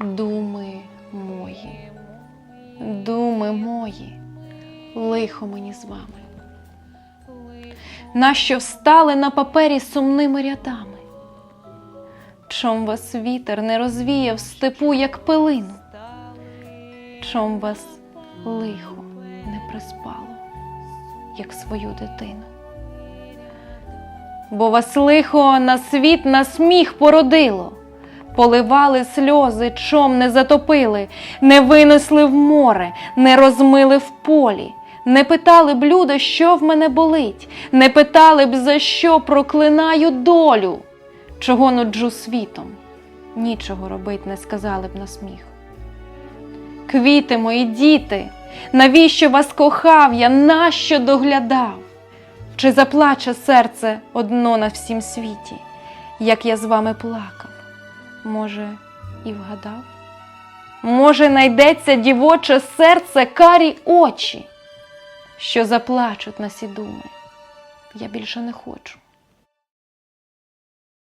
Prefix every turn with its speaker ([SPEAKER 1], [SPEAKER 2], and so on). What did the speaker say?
[SPEAKER 1] Думи мої, думи мої, лихо мені з вами. Нащо встали на папері сумними рядами? Чом вас вітер не розвіяв степу, як пилину? Чом вас лихо не приспало, як свою дитину? Бо вас лихо на світ на сміх породило, поливали сльози, чом не затопили, не винесли в море, не розмили в полі, не питали б люди, що в мене болить, не питали б, за що проклинаю долю, чого нуджу світом, нічого робить не сказали б на сміх. Квіти мої діти, навіщо вас кохав я, нащо доглядав? Чи заплаче серце одно на всім світі, як я з вами плакав? Може, і вгадав? Може, найдеться дівоче серце карі очі, що заплачуть на сі думи? Я більше не хочу.